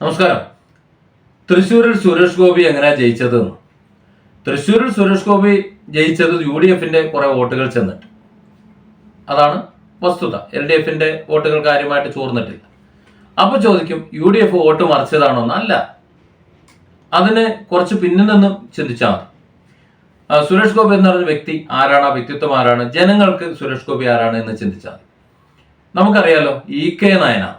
നമസ്കാരം. തൃശ്ശൂരിൽ സുരേഷ് ഗോപി എങ്ങനെയാണ് ജയിച്ചത്. തൃശ്ശൂരിൽ സുരേഷ് ഗോപി ജയിച്ചത് യു ഡി എഫിന്റെ കുറെ വോട്ടുകൾ ചെന്നിട്ട്. അതാണ് വസ്തുത. എൽ ഡി എഫിന്റെ വോട്ടുകൾ കാര്യമായിട്ട് ചോർന്നിട്ടില്ല. അപ്പൊ ചോദിക്കും യു ഡി എഫ് വോട്ട് മറിച്ചതാണോ അല്ല അതിന് കുറച്ച് പിന്നിൽ നിന്നും ചിന്തിച്ചാൽ മതി. സുരേഷ് ഗോപി എന്ന് പറഞ്ഞ വ്യക്തി ആരാണ്? വ്യക്തിത്വം ആരാണ്? ജനങ്ങൾക്ക് സുരേഷ് ഗോപി ആരാണ് എന്ന് ചിന്തിച്ചാൽ നമുക്കറിയാലോ ഇ കെ നായനാർ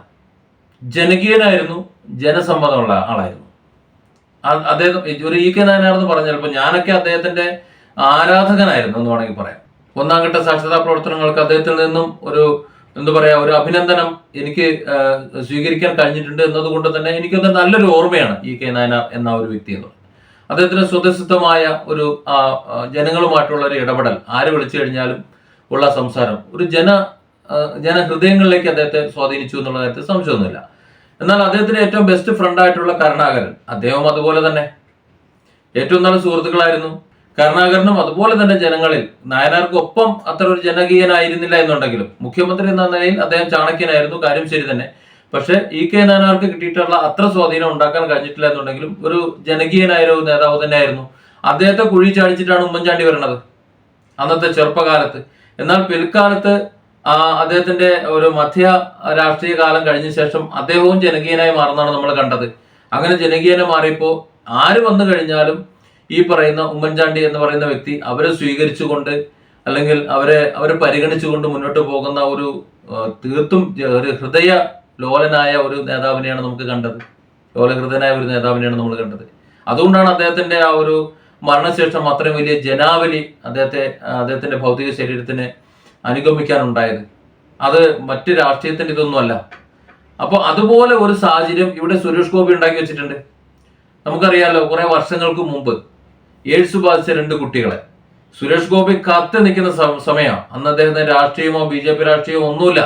ജനകീയനായിരുന്നു ജനസമ്മതമുള്ള ആളായിരുന്നു. അദ്ദേഹം ഒരു ഇ കെ നായനാണെന്ന് പറഞ്ഞപ്പോൾ ഞാനൊക്കെ അദ്ദേഹത്തിന്റെ ആരാധകനായിരുന്നു എന്ന് വേണമെങ്കിൽ പറയാം. ഒന്നാം ഘട്ട സാക്ഷരതാ പ്രവർത്തനങ്ങൾക്ക് അദ്ദേഹത്തിൽ നിന്നും ഒരു എന്താ പറയാ ഒരു അഭിനന്ദനം എനിക്ക് സ്വീകരിക്കാൻ കഴിഞ്ഞിട്ടുണ്ട് എന്നതുകൊണ്ട് തന്നെ എനിക്കത് നല്ലൊരു ഓർമ്മയാണ് ഇ കെ നായനാർ എന്ന ഒരു വ്യക്തി എന്ന് പറയുന്നത്. അദ്ദേഹത്തിന് സ്വതസിദ്ധമായ ഒരു ജനങ്ങളുമായിട്ടുള്ള ഒരു ഇടപെടൽ ആര് വിളിച്ചു കഴിഞ്ഞാലും ഉള്ള സംസാരം ഒരു ജന ജനഹൃദയങ്ങളിലേക്ക് അദ്ദേഹത്തെ സ്വാധീനിച്ചു എന്നുള്ള കാര്യത്തിൽ സംശയമൊന്നുമില്ല. എന്നാൽ അദ്ദേഹത്തിന്റെ ഏറ്റവും ബെസ്റ്റ് ഫ്രണ്ട് ആയിട്ടുള്ള കരുണാകരൻ. അദ്ദേഹവും അതുപോലെ തന്നെ. ഏറ്റവും നല്ല സുഹൃത്തുക്കളായിരുന്നു. കരുണാകരനും അതുപോലെ തന്നെ ജനങ്ങളിൽ. നായനാർക്കൊപ്പം അത്ര ഒരു ജനകീയനായിരുന്നില്ല എന്നുണ്ടെങ്കിലും. മുഖ്യമന്ത്രി എന്ന നിലയിൽ അദ്ദേഹം ചാണക്യനായിരുന്നു. കാര്യം ശരി തന്നെ. പക്ഷെ ഇ കെ നായനാർക്ക് കിട്ടിയിട്ടുള്ള അത്ര സ്വാധീനം ഉണ്ടാക്കാൻ കഴിഞ്ഞിട്ടില്ല എന്നുണ്ടെങ്കിലും ഒരു ജനകീയനായ ഒരു നേതാവ് തന്നെയായിരുന്നു. അദ്ദേഹത്തെ കുഴി ചാടിച്ചിട്ടാണ് ഉമ്മൻചാണ്ടി വരുന്നത് അന്നത്തെ ചെറുപ്പകാലത്ത്. എന്നാൽ പിൽക്കാലത്ത് അദ്ദേഹത്തിന്റെ ഒരു മധ്യ രാഷ്ട്രീയ കാലം കഴിഞ്ഞ ശേഷം അദ്ദേഹവും ജനകീയനായി മാറുന്നതാണ് നമ്മൾ കണ്ടത്. അങ്ങനെ ജനകീയനെ മാറിയപ്പോൾ ആര് വന്നു കഴിഞ്ഞാലും ഈ പറയുന്ന ഉമ്മൻചാണ്ടി എന്ന് പറയുന്ന വ്യക്തി അവരെ സ്വീകരിച്ചുകൊണ്ട് അല്ലെങ്കിൽ അവരെ അവരെ പരിഗണിച്ചുകൊണ്ട് മുന്നോട്ട് പോകുന്ന ഒരു തീർത്തും ഒരു ഹൃദയ ലോലനായ ഒരു നേതാവിനെയാണ് നമുക്ക് കണ്ടത്. ലോലഹൃദയനായ ഒരു നേതാവിനെയാണ് നമ്മൾ കണ്ടത്. അതുകൊണ്ടാണ് അദ്ദേഹത്തിന്റെ ആ ഒരു മരണശേഷം അത്രയും വലിയ ജനാവലി അദ്ദേഹത്തെ അദ്ദേഹത്തിന്റെ ഭൗതിക ശരീരത്തിന് അനുഗമിക്കാനുണ്ടായത് അത് മറ്റു രാഷ്ട്രീയത്തിന്റെ ഇതൊന്നുമല്ല. അപ്പോൾ അതുപോലെ ഒരു സാഹചര്യം ഇവിടെ സുരേഷ് ഗോപി ഉണ്ടാക്കി വെച്ചിട്ടുണ്ട്. നമുക്കറിയാലോ കുറെ വർഷങ്ങൾക്ക് മുമ്പ് എയ്ഡ്സ് ബാധിച്ച രണ്ട് കുട്ടികളെ. സുരേഷ് ഗോപി കാത്തു നിൽക്കുന്ന സമയമാണ് അന്ന് അദ്ദേഹത്തിന് രാഷ്ട്രീയമോ ബി ജെ പി രാഷ്ട്രീയമോ ഒന്നുമില്ല.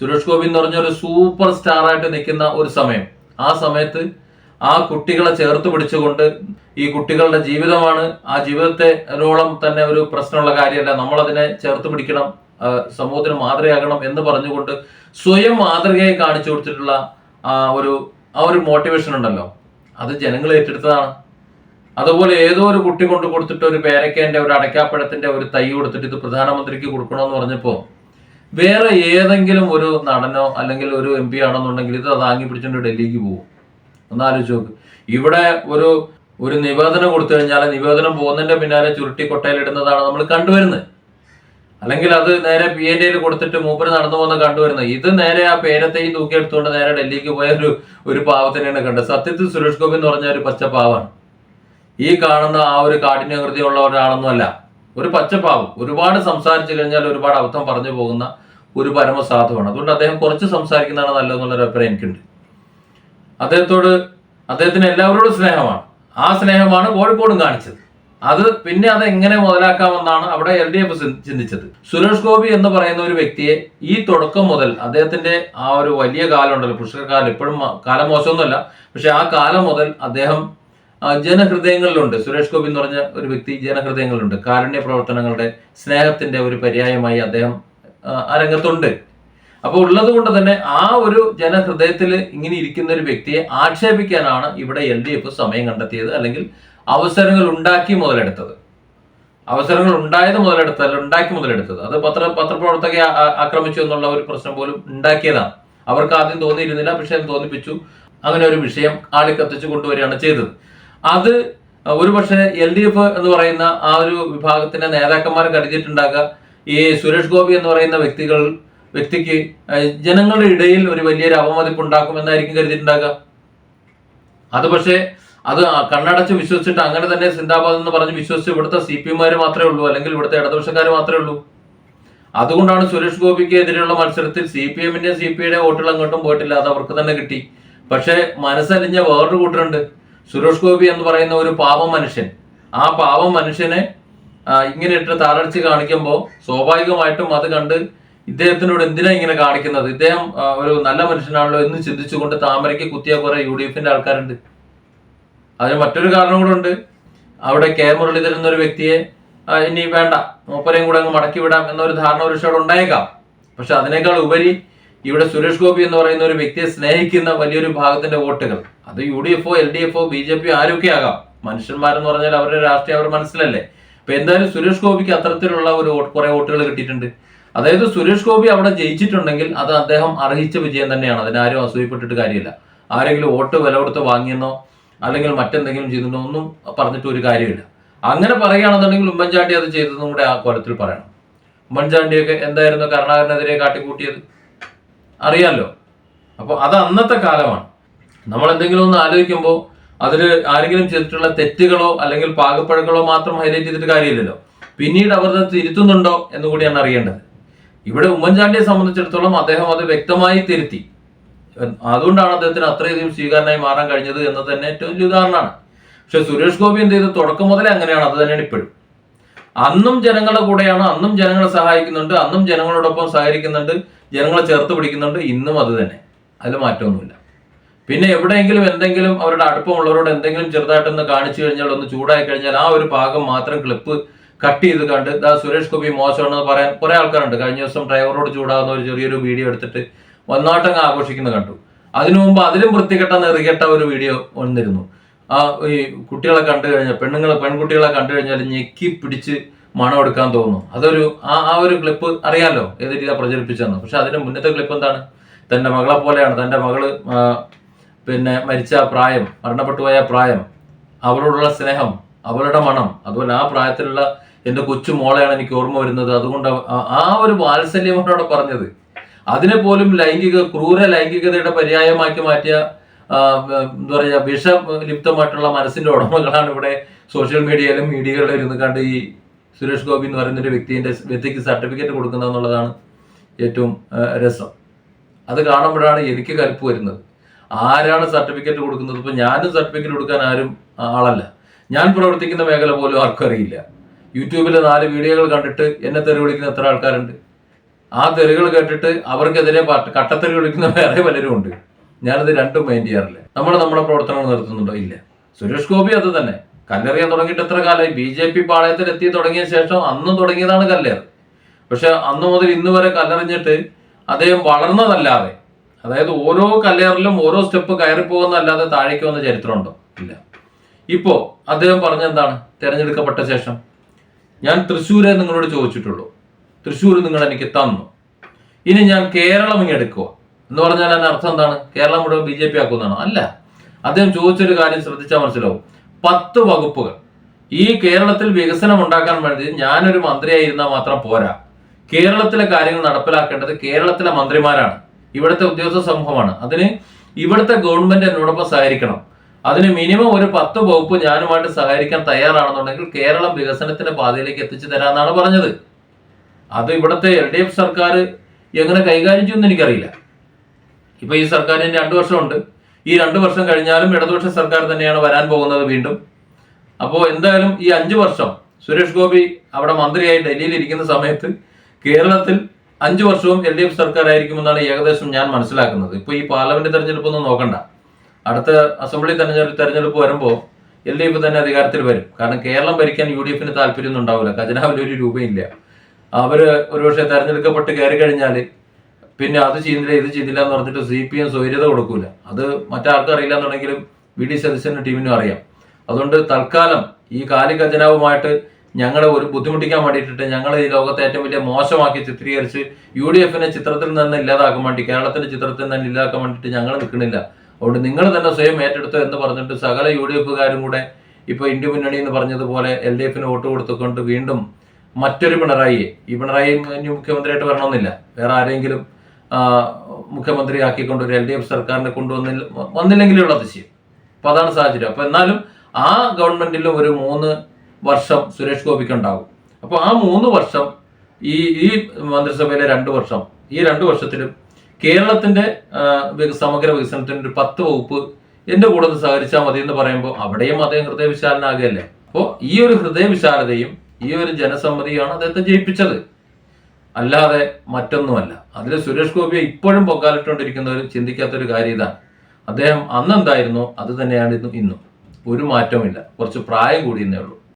സുരേഷ് ഗോപി എന്ന് പറഞ്ഞ ഒരു സൂപ്പർ സ്റ്റാർ ആയിട്ട് നിൽക്കുന്ന ഒരു സമയം. ആ സമയത്ത് ആ കുട്ടികളെ ചേർത്ത് പിടിച്ചുകൊണ്ട് ഈ കുട്ടികളുടെ ജീവിതമാണ് ആ ജീവിതത്തെ ജീവിതത്തെരോളം തന്നെ ഒരു പ്രശ്നമുള്ള കാര്യമല്ല. നമ്മൾ അതിനെ ചേർത്ത് പിടിക്കണം സമൂഹത്തിന് മാതൃകയാകണം എന്ന് പറഞ്ഞുകൊണ്ട് സ്വയം മാതൃകയെ കാണിച്ചു കൊടുത്തിട്ടുള്ള ആ ഒരു ആ ഒരു മോട്ടിവേഷൻ ഉണ്ടല്ലോ. അത് ജനങ്ങൾ ഏറ്റെടുത്തതാണ്. അതുപോലെ ഏതോ ഒരു കുട്ടി കൊണ്ട് കൊടുത്തിട്ട് ഒരു പേരക്കേന്റെ ഒരു അടയ്ക്കാപ്പഴത്തിന്റെ ഒരു തൈ കൊടുത്തിട്ട് ഇത് പ്രധാനമന്ത്രിക്ക് കൊടുക്കണമെന്ന് പറഞ്ഞപ്പോ വേറെ ഏതെങ്കിലും ഒരു നടനോ അല്ലെങ്കിൽ ഒരു എം പി ആണെന്നുണ്ടെങ്കിൽ ഇത് താങ്ങി പിടിച്ചുകൊണ്ട് ഡൽഹിക്ക് പോകും ഒന്ന് ആലോചിച്ച് നോക്ക്. ഇവിടെ ഒരു ഒരു നിവേദനം കൊടുത്തു കഴിഞ്ഞാൽ നിവേദനം പോകുന്നതിന്റെ പിന്നാലെ ചുരുട്ടി കൊട്ടയിലിടുന്നതാണ് നമ്മൾ കണ്ടുവരുന്നത്. അല്ലെങ്കിൽ അത് നേരെ പി എൻ ഡിയിൽ കൊടുത്തിട്ട് മൂപ്പര് നടന്നു പോകുന്ന കണ്ടുവരുന്നത് ഇത് നേരെ ആ പേരത്തെയും തൂക്കിയെടുത്തുകൊണ്ട് നേരെ ഡൽഹിക്ക് പോയ ഒരു ഒരു പാവത്തിനെയാണ് കണ്ടത്. സത്യത്തിൽ സുരേഷ് ഗോപി എന്ന് പറഞ്ഞ ഒരു പച്ച പാവാണ്. ഈ കാണുന്ന ആ ഒരു കാഠിന്യകൃതിയുള്ള ഒരാളൊന്നുമല്ല. ഒരു പച്ചപ്പാവും ഒരുപാട് സംസാരിച്ചു കഴിഞ്ഞാൽ ഒരുപാട് അബദ്ധം പറഞ്ഞു പോകുന്ന ഒരു പരമസാധുവാണ്. അതുകൊണ്ട് അദ്ദേഹം കുറച്ച് സംസാരിക്കുന്നതാണ് നല്ലതെന്നുള്ളൊരു അഭിപ്രായം എനിക്കുണ്ട്. അദ്ദേഹത്തോട് അദ്ദേഹത്തിന് എല്ലാവരോടും സ്നേഹമാണ്. ആ സ്നേഹമാണ് കോഴിക്കോടും കാണിച്ചത്. അത് പിന്നെ അത് എങ്ങനെ മുതലാക്കാമെന്നാണ് അവിടെ എൽ ഡി എഫ് ചിന്തിച്ചത്. സുരേഷ് ഗോപി എന്ന് പറയുന്ന ഒരു വ്യക്തിയെ ഈ തുടക്കം മുതൽ അദ്ദേഹത്തിന്റെ ആ ഒരു വലിയ കാലം ഉണ്ടല്ലോ പുഷ്കരകാലം ഇപ്പോഴും കാലം മോശമൊന്നുമല്ല. പക്ഷെ ആ കാലം മുതൽ അദ്ദേഹം ജനഹൃദയങ്ങളിലുണ്ട്. സുരേഷ് ഗോപി എന്ന് പറഞ്ഞ ഒരു വ്യക്തി ജനഹൃദയങ്ങളിലുണ്ട്. കാരുണ്യ പ്രവർത്തനങ്ങളുടെ സ്നേഹത്തിന്റെ ഒരു പര്യായമായി അദ്ദേഹം ആ, ആ രംഗത്തുണ്ട്. അപ്പോൾ ഉള്ളത് കൊണ്ട് തന്നെ ആ ഒരു ജനഹൃദയത്തിൽ ഇങ്ങനെ ഇരിക്കുന്ന ഒരു വ്യക്തിയെ ആക്ഷേപിക്കാനാണ് ഇവിടെ എൽ ഡി എഫ് സമയം കണ്ടെത്തിയത്. അല്ലെങ്കിൽ അവസരങ്ങൾ ഉണ്ടാക്കി മുതലെടുത്തത്. അവസരങ്ങൾ ഉണ്ടായത് മുതലെടുത്തത് അല്ല ഉണ്ടാക്കി മുതലെടുത്തത്. അത് പത്ര ആ- ആക്രമിച്ചു എന്നുള്ള ഒരു പ്രശ്നം പോലും ഉണ്ടാക്കിയതാണ്. അവർക്ക് ആദ്യം തോന്നിയിരുന്നില്ല പക്ഷെ തോന്നിപ്പിച്ചു. അങ്ങനെ ഒരു വിഷയം ആളി കത്തിച്ചു കൊണ്ടുവരികയാണ് ചെയ്തത്. അത് ഒരുപക്ഷെ എൽ ഡി എഫ് എന്ന് പറയുന്ന ആ ഒരു വിഭാഗത്തിന്റെ നേതാക്കന്മാർ കരുതിയിട്ടുണ്ടാകുക ഈ സുരേഷ് ഗോപി എന്ന് പറയുന്ന വ്യക്തികൾ വ്യക്തിക്ക് ജനങ്ങളുടെ ഇടയിൽ ഒരു വലിയൊരു അവമതിപ്പ് ഉണ്ടാക്കുമെന്നായിരിക്കും കരുതിയിട്ടുണ്ടാകുക അത് പക്ഷേ അത് കണ്ണടച്ച് വിശ്വസിച്ചിട്ട് അങ്ങനെ തന്നെ സിന്ദാബാദ് എന്ന് പറഞ്ഞ് വിശ്വസിച്ച് ഇവിടുത്തെ സി പി എമാര് മാത്രമേ ഉള്ളൂ അല്ലെങ്കിൽ ഇവിടുത്തെ ഇടതുപക്ഷക്കാർ മാത്രമേ ഉള്ളൂ. അതുകൊണ്ടാണ് സുരേഷ് ഗോപിക്ക് എതിരെയുള്ള മത്സരത്തിൽ സി പി എമ്മിന്റെ സി പി ഐയുടെ വോട്ടുകൾ അങ്ങോട്ടും പോയിട്ടില്ല അത് അവർക്ക് തന്നെ കിട്ടി. പക്ഷേ മനസ്സലിഞ്ഞ വേറൊരു കൂട്ടരുണ്ട് സുരേഷ് ഗോപി എന്ന് പറയുന്ന ഒരു പാവം മനുഷ്യൻ. ആ പാവം മനുഷ്യനെ ഇങ്ങനെ ഇട്ട് താറടിച്ച് കാണിക്കുമ്പോൾ സ്വാഭാവികമായിട്ടും അത് കണ്ട് ഇദ്ദേഹത്തിനോട് എന്തിനാ ഇങ്ങനെ കാണിക്കുന്നത്? ഇദ്ദേഹം ഒരു നല്ല മനുഷ്യനാണല്ലോ എന്ന് ചിന്തിച്ചുകൊണ്ട് താമരയ്ക്ക് കുത്തിയ കുറെ യു ഡി എഫിന്റെ ആൾക്കാരുണ്ട്. അതിന് മറ്റൊരു കാരണം കൂടെ ഉണ്ട്. അവിടെ കെ മുരളീധരൻ എന്നൊരു വ്യക്തിയെ ഇനി വേണ്ട മൂപ്പരെയും കൂടെ അങ്ങ് മടക്കി വിടാം എന്നൊരു ധാരണ ഒരു ഷോട് ഉണ്ടായേക്കാം. പക്ഷെ അതിനേക്കാൾ ഉപരി ഇവിടെ സുരേഷ് ഗോപി എന്ന് പറയുന്ന ഒരു വ്യക്തിയെ സ്നേഹിക്കുന്ന വലിയൊരു ഭാഗത്തിന്റെ വോട്ടുകൾ. അത് യു ഡി എഫോ എൽ ഡി എഫോ ബി ജെ പി ആരൊക്കെ ആകാം? മനുഷ്യന്മാരെന്ന് പറഞ്ഞാൽ അവരുടെ രാഷ്ട്രീയം അവർ മനസ്സിലല്ലേ? അപ്പൊ എന്തായാലും സുരേഷ് ഗോപിക്ക് അത്തരത്തിലുള്ള ഒരു കുറെ വോട്ടുകൾ കിട്ടിയിട്ടുണ്ട്. അതായത് സുരേഷ് ഗോപി അവിടെ ജയിച്ചിട്ടുണ്ടെങ്കിൽ അത് അദ്ദേഹം അർഹിച്ച വിജയം തന്നെയാണ്. അതിനാരും അസൂയപ്പെട്ടിട്ട് കാര്യമില്ല. ആരെങ്കിലും വോട്ട് വില കൊടുത്ത് വാങ്ങിയെന്നോ അല്ലെങ്കിൽ മറ്റെന്തെങ്കിലും ചെയ്തിട്ടോ ഒന്നും പറഞ്ഞിട്ട് ഒരു കാര്യമില്ല. അങ്ങനെ പറയുകയാണെന്നുണ്ടെങ്കിൽ ഉമ്മൻചാണ്ടി അത് ചെയ്തതും കൂടെ ആ കൊലത്തിൽ പറയണം. ഉമ്മൻചാണ്ടിയൊക്കെ എന്തായിരുന്നു കരുണാകരനെതിരെ കാട്ടിക്കൂട്ടിയത്? അറിയാമല്ലോ അപ്പോൾ അത് അന്നത്തെ കാലമാണ്. നമ്മൾ എന്തെങ്കിലും ഒന്ന് ആലോചിക്കുമ്പോൾ അതിൽ ആരെങ്കിലും ചെയ്തിട്ടുള്ള തെറ്റുകളോ അല്ലെങ്കിൽ പാകപ്പഴകളോ മാത്രം ഹൈലൈറ്റ് ചെയ്തിട്ട് കാര്യമില്ലല്ലോ. പിന്നീട് അവർ തിരുത്തുന്നുണ്ടോ എന്ന് കൂടിയാണ് അറിയേണ്ടത്. ഇവിടെ ഉമ്മൻചാണ്ടിയെ സംബന്ധിച്ചിടത്തോളം അദ്ദേഹം അത് വ്യക്തമായി തിരുത്തി. അതുകൊണ്ടാണ് അദ്ദേഹത്തിന് അത്രയധികം സ്വീകാരനായി മാറാൻ കഴിഞ്ഞത് എന്നത് തന്നെ ഏറ്റവും വലിയ ഉദാഹരണമാണ്. പക്ഷെ സുരേഷ് ഗോപി എന്ത് ചെയ്തു? തുടക്കം മുതലേ അങ്ങനെയാണ് അത് തന്നെയാണ് ഇപ്പോഴും. അന്നും ജനങ്ങളുടെ കൂടെയാണ് അന്നും ജനങ്ങളെ സഹായിക്കുന്നുണ്ട് അന്നും ജനങ്ങളോടൊപ്പം സഹകരിക്കുന്നുണ്ട് ജനങ്ങളെ ചേർത്ത് പിടിക്കുന്നുണ്ട് ഇന്നും അത് തന്നെ. അതിൽ മാറ്റമൊന്നുമില്ല. പിന്നെ എവിടെയെങ്കിലും എന്തെങ്കിലും അവരുടെ അടുപ്പമുള്ളവരോട് എന്തെങ്കിലും ചെറുതായിട്ടൊന്ന് കാണിച്ചു കഴിഞ്ഞാൽ ഒന്ന് ചൂടായി കഴിഞ്ഞാൽ ആ ഒരു ഭാഗം മാത്രം ക്ലിപ്പ് കട്ട് ചെയ്ത് കണ്ട് ദാ സുരേഷ് ഗോപി മോശമാണെന്ന് പറയാൻ കുറെ ആൾക്കാരുണ്ട്. കഴിഞ്ഞ ദിവസം ഡ്രൈവറോട് ചൂടാകുന്ന ഒരു ചെറിയൊരു വീഡിയോ എടുത്തിട്ട് വന്നാട്ടങ്ങ് ആഘോഷിക്കുന്നത് കണ്ടു. അതിനു മുമ്പ് അതിലും വൃത്തികെട്ട നെറികെട്ട ഒരു വീഡിയോ വന്നിരുന്നു. ആ ഈ കുട്ടികളെ കണ്ടു കഴിഞ്ഞാൽ പെണ്ണുങ്ങളെ പെൺകുട്ടികളെ കണ്ടു കഴിഞ്ഞാൽ ഞെക്കി പിടിച്ച് മണം എടുക്കാൻ തോന്നുന്നു അതൊരു ആ ആ ഒരു ക്ലിപ്പ് അറിയാലോ? ഏത് രീതിയിലാണ് പ്രചരിപ്പിച്ചെന്ന് പക്ഷെ അതിന്റെ മുന്നത്തെ ക്ലിപ്പ് എന്താണ്? തന്റെ മകളെ പോലെയാണ്. തന്റെ മകൾ പിന്നെ മരിച്ച പ്രായം മരണപ്പെട്ടു പോയ പ്രായം അവളോടുള്ള സ്നേഹം അവളുടെ മണം അതുപോലെ ആ പ്രായത്തിലുള്ള എന്റെ കൊച്ചു മോളെയാണ് എനിക്ക് ഓർമ്മ വരുന്നത്. അതുകൊണ്ട് ആ ഒരു വാത്സല്യം അവരോട് പറഞ്ഞത്. അതിനെ പോലും ലൈംഗിക ക്രൂര ലൈംഗികതയുടെ പര്യായമാക്കി മാറ്റിയ എന്താ പറയുക വിഷലിപ്തമായിട്ടുള്ള മനസ്സിന്റെ ഉടമകളാണ് ഇവിടെ സോഷ്യൽ മീഡിയയിലും മീഡിയകളിലും ഇരുന്ന് കണ്ട് ഈ സുരേഷ് ഗോപി എന്ന് പറയുന്ന ഒരു വ്യക്തിന്റെ വ്യക്തിക്ക് സർട്ടിഫിക്കറ്റ് കൊടുക്കുന്നത് എന്നുള്ളതാണ് ഏറ്റവും രസം. അത് കാണുമ്പോഴാണ് എനിക്ക് കലിപ്പ് വരുന്നത്. ആരാണ് സർട്ടിഫിക്കറ്റ് കൊടുക്കുന്നത്? ഇപ്പൊ ഞാനും സർട്ടിഫിക്കറ്റ് കൊടുക്കാൻ ആരും ആളല്ല. ഞാൻ പ്രവർത്തിക്കുന്ന മേഖല പോലും ആർക്കും അറിയില്ല. യൂട്യൂബിലെ നാല് വീഡിയോകൾ കണ്ടിട്ട് എന്നെ തെറി വിളിക്കുന്ന എത്ര ആൾക്കാരുണ്ട്? ആ തെറികൾ കേട്ടിട്ട് അവർക്കെതിരെ കട്ടത്തെറി വിളിക്കുന്ന വേറെ പലരും ഉണ്ട്. ഞാനത് രണ്ടും മൈൻഡ് ചെയ്യാറില്ല. നമ്മൾ നമ്മുടെ പ്രവർത്തനങ്ങൾ നിർത്തുന്നുണ്ടോ? ഇല്ല. സുരേഷ് ഗോപി അത് തന്നെ. കല്ലെറിയാൻ തുടങ്ങിയിട്ട് എത്ര കാലമായി? ബി ജെ പി പാളയത്തിൽ എത്തി തുടങ്ങിയ ശേഷം അന്നും തുടങ്ങിയതാണ് കല്ലേർ പക്ഷെ അന്ന് മുതൽ ഇന്ന് വരെ കല്ലെറിഞ്ഞിട്ട് അദ്ദേഹം വളർന്നതല്ലാതെ അതായത് ഓരോ കല്ലേറിലും ഓരോ സ്റ്റെപ്പ് കയറി പോകുന്നതല്ലാതെ താഴേക്ക് വന്ന ചരിത്രമുണ്ടോ? ഇല്ല. ഇപ്പോ അദ്ദേഹം പറഞ്ഞെന്താണ് തെരഞ്ഞെടുക്കപ്പെട്ട ശേഷം. ഞാൻ തൃശ്ശൂരെ നിങ്ങളോട് ചോദിച്ചിട്ടുള്ളൂ. തൃശ്ശൂർ നിങ്ങൾ എനിക്ക് തന്നു. ഇനി ഞാൻ കേരളം ഇങ്ങനെ എടുക്കുക എന്ന് പറഞ്ഞാൽ അതിന്റെ അർത്ഥം എന്താണ്? കേരളം മുഴുവൻ ബി ജെ പി ആക്കുന്നതാണ് അല്ല. അദ്ദേഹം ചോദിച്ചൊരു കാര്യം ശ്രദ്ധിച്ചാൽ മനസ്സിലാവും. പത്ത് വകുപ്പുകൾ. ഈ കേരളത്തിൽ വികസനം ഉണ്ടാക്കാൻ വേണ്ടി ഞാനൊരു മന്ത്രിയായിരുന്നാൽ മാത്രം പോരാ. കേരളത്തിലെ കാര്യങ്ങൾ നടപ്പിലാക്കേണ്ടത് കേരളത്തിലെ മന്ത്രിമാരാണ്. ഇവിടുത്തെ ഉദ്യോഗസ്ഥ സമൂഹമാണ്. അതിന് ഇവിടുത്തെ ഗവൺമെന്റ് എന്നോടൊപ്പം സഹകരിക്കണം. അതിന് മിനിമം ഒരു പത്ത് വകുപ്പ് ഞാനുമായിട്ട് സഹകരിക്കാൻ തയ്യാറാണെന്നുണ്ടെങ്കിൽ കേരളം വികസനത്തിന്റെ പാതയിലേക്ക് എത്തിച്ചു തരാമെന്നാണ് പറഞ്ഞത്. അത് ഇവിടുത്തെ എൽ ഡി എഫ് സർക്കാർ എങ്ങനെ കൈകാര്യം ചെയ്യുമെന്ന് എനിക്കറിയില്ല. ഇപ്പൊ ഈ സർക്കാരിന് രണ്ടു വർഷമുണ്ട്. ഈ രണ്ടു വർഷം കഴിഞ്ഞാലും ഇടതുപക്ഷ സർക്കാർ തന്നെയാണ് വരാൻ പോകുന്നത് വീണ്ടും. അപ്പോൾ എന്തായാലും ഈ അഞ്ചു വർഷം സുരേഷ് ഗോപി അവിടെ മന്ത്രിയായി ഡൽഹിയിൽ ഇരിക്കുന്ന സമയത്ത് കേരളത്തിൽ അഞ്ചു വർഷവും എൽ ഡി എഫ് സർക്കാർ ആയിരിക്കുമെന്നാണ് ഏകദേശം ഞാൻ മനസ്സിലാക്കുന്നത്. ഇപ്പൊ ഈ പാർലമെന്റ് തെരഞ്ഞെടുപ്പ് ഒന്നും നോക്കണ്ട. അടുത്ത അസംബ്ലി തെരഞ്ഞെടുപ്പ് തെരഞ്ഞെടുപ്പ് വരുമ്പോൾ എൽ ഡി എഫ് തന്നെ അധികാരത്തിൽ വരും. കാരണം കേരളം ഭരിക്കാൻ യു ഡി എഫിന് താല്പര്യമൊന്നും ഉണ്ടാവില്ല. ഖജനാവിൽ ഒരു രൂപയില്ല. അവർ ഒരുപക്ഷെ തെരഞ്ഞെടുക്കപ്പെട്ട് കയറി കഴിഞ്ഞാൽ പിന്നെ അത് ചെയ്യുന്നില്ല ഇത് ചെയ്യുന്നില്ല എന്ന് പറഞ്ഞിട്ട് സി പി എം സ്വൈര്യത കൊടുക്കൂല. അത് മറ്റാർക്കും അറിയില്ല എന്നുണ്ടെങ്കിലും വി ഡി സതീശനും ടീമിനും അറിയാം. അതുകൊണ്ട് തൽക്കാലം ഈ കാലി ഖജനാവുമായിട്ട് ഞങ്ങളെ ഒരു ബുദ്ധിമുട്ടിക്കാൻ വേണ്ടിയിട്ടിട്ട് ഞങ്ങൾ ഈ ലോകത്തെ ഏറ്റവും വലിയ മോശമാക്കി ചിത്രീകരിച്ച് യു ഡി എഫിനെ ചിത്രത്തിൽ നിന്ന് ഇല്ലാതാക്കാൻ വേണ്ടി കേരളത്തിന്റെ ചിത്രത്തിൽ നിന്ന് ഇല്ലാതാക്കാൻ വേണ്ടിയിട്ട് ഞങ്ങൾ നിൽക്കുന്നില്ല. അതുകൊണ്ട് നിങ്ങൾ തന്നെ സ്വയം ഏറ്റെടുത്തു എന്ന് പറഞ്ഞിട്ട് സകല യു ഡി എഫുകാരും കൂടെ ഇപ്പൊ ഇന്ത്യ മുന്നണി എന്ന് പറഞ്ഞതുപോലെ എൽ ഡി എഫിന് വോട്ട് കൊടുത്തുകൊണ്ട് വീണ്ടും മറ്റൊരു പിണറായിയെ. ഈ പിണറായി മുഖ്യമന്ത്രിയായിട്ട് വരണമെന്നില്ല. വേറെ ആരെങ്കിലും മുഖ്യമന്ത്രി ആക്കിക്കൊണ്ട് ഒരു എൽ ഡി എഫ് സർക്കാരിനെ കൊണ്ടുവന്നില്ല വന്നില്ലെങ്കിലുള്ള അതിശയം. അപ്പൊ അതാണ് സാഹചര്യം. അപ്പൊ എന്നാലും ആ ഗവൺമെന്റിലും ഒരു മൂന്ന് വർഷം സുരേഷ് ഗോപിക്ക് ഉണ്ടാവും. അപ്പൊ ആ മൂന്ന് വർഷം ഈ ഈ മന്ത്രിസഭയിലെ രണ്ട് വർഷം ഈ രണ്ട് വർഷത്തിലും കേരളത്തിന്റെ സമഗ്ര വികസനത്തിന് ഒരു പത്ത് വകുപ്പ് എന്റെ കൂടെ സഹകരിച്ചാൽ മതി എന്ന് പറയുമ്പോൾ അവിടെയും അദ്ദേഹം ഹൃദയവിശാലനാകുകയല്ലേ? അപ്പോൾ ഈ ഒരു ഹൃദയവിശാലതയും ഈ ഒരു ജനസമ്മതിയാണ് അദ്ദേഹത്തെ ജയിപ്പിച്ചത്. അല്ലാതെ മറ്റൊന്നുമല്ല. അതിൽ സുരേഷ് ഗോപിയെ ഇപ്പോഴും പൊക്കാലിട്ടുകൊണ്ടിരിക്കുന്നവർ ചിന്തിക്കാത്തൊരു കാര്യം ഇതാണ് അദ്ദേഹം അന്നെന്തായിരുന്നു? അത് തന്നെയാണ് ഇന്നും ഇന്നും. ഒരു മാറ്റവുമില്ല. കുറച്ച് പ്രായം കൂടിയെന്നേ ഉള്ളൂ.